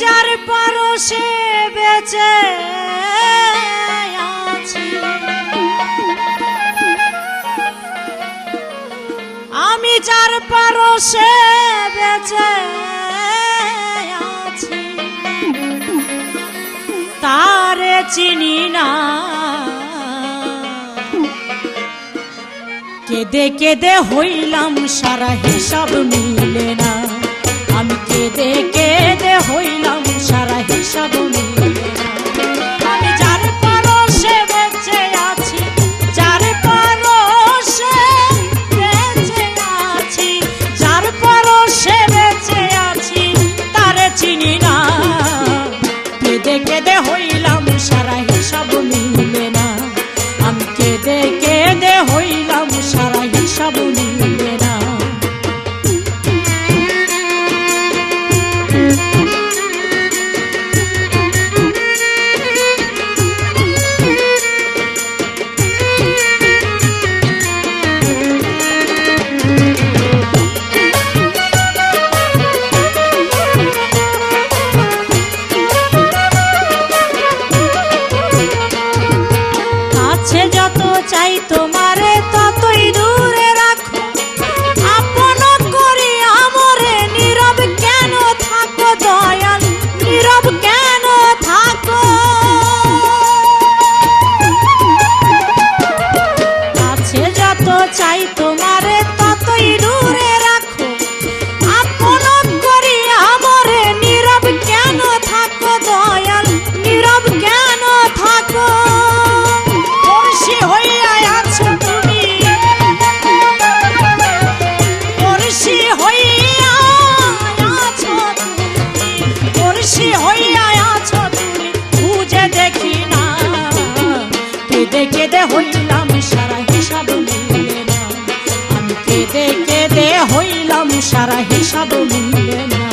যার পারো সে বেঁচে চার পারসে বেচে আছে। তারে চিনি না। কেদে কেদে হইলাম, সারা হিসাব মিলে না। আমি কেদে কেদে হইলাম চাই তোমারে ততই দূরে রাখো। আপন করি আমরে, নীরব কেন থাকো দয়াল? নীরব কেন থাকো? আছে যত চাই তোমারে ততই দূরে হইলাম সারা হিসাব মিলে না আমি কেঁদে কেঁদে হইলাম সারা হিসাব মিলে না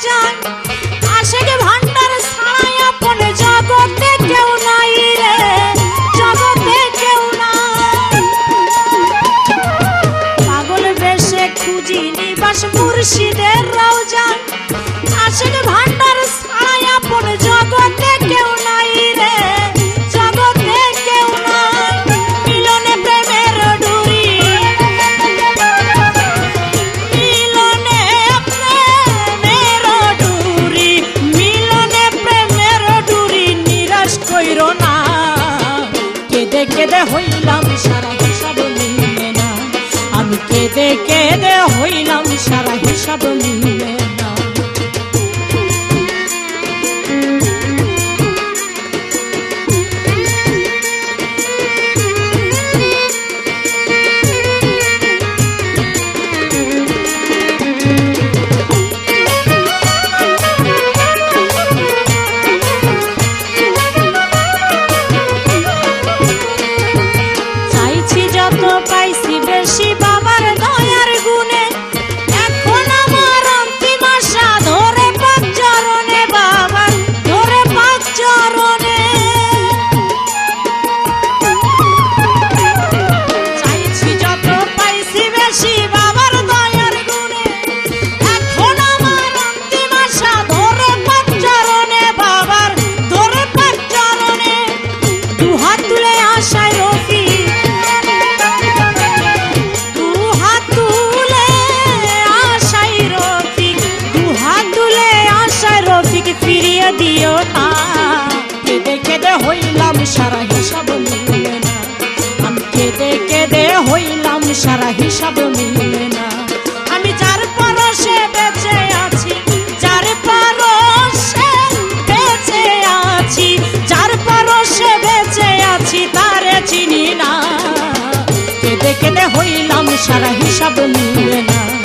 যায় না। কেঁদে কেঁদে হইলাম সারা সারা হিসাব মিলে না।